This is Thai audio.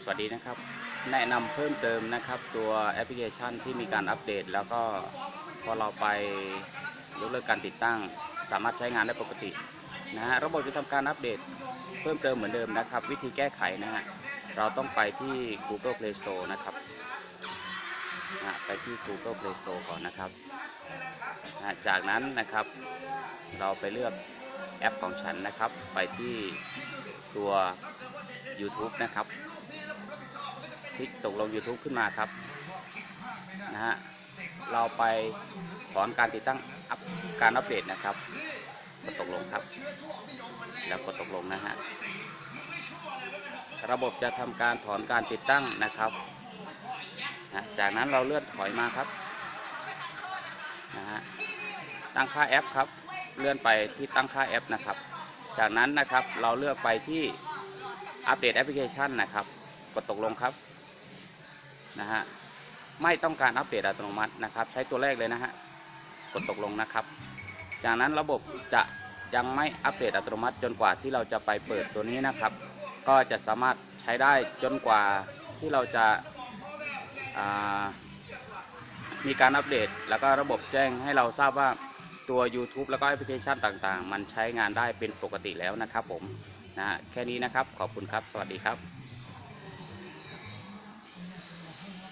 สวัสดีนะครับ แนะนำเพิ่มเติมนะครับตัวแอปพลิเคชันที่มีการอัปเดต แล้วก็พอเราไปยกเลิกการติดตั้ง สามารถใช้งานได้ปกตินะฮะระบบจะทำการอัปเดตเพิ่มเติมเหมือนเดิมนะครับ วิธีแก้ไขนะฮะเราต้องไปที่ Google Play Store นะครับ นะไปที่ Google Play Store ก่อนนะครับนะจากนั้นนะครับ เราไปเลือกแอปของฉันนะครับ ไปที่ตัว YouTube นะครับ คลิกตกลง YouTube ขึ้นมาครับนะฮะเราไปถอนการติดตั้งอัปการอัปเดตนะครับกดตกลงครับ แล้วกดตกลงนะฮะระบบจะทำการถอนการติดตั้งนะครับ นะจากนั้นเราเลื่อนถอยมาครับนะฮะตั้งค่าแอปครับ เลื่อนไปที่ตั้งค่าแอปนะครับ จากนั้นนะครับเราเลือกไปที่อัปเดตแอปพลิเคชันนะครับ กดตกลงครับนะฮะไม่ต้องการอัปเดตอัตโนมัตินะครับ ใช้ตัวแรกเลยนะฮะกดตกลงนะครับ จากนั้นระบบจะยังไม่อัปเดตอัตโนมัติจนกว่าที่เราจะไปเปิดตัวนี้นะครับ ก็จะสามารถใช้ได้จนกว่าที่เราจะ มีการอัปเดต แล้วก็ระบบแจ้งให้เราทราบว่าตัว YouTube แล้วก็แอปพลิเคชันต่างๆ มันใช้งานได้เป็นปกติแล้วนะครับผมนะฮะแค่นี้นะครับ ขอบคุณครับ สวัสดีครับ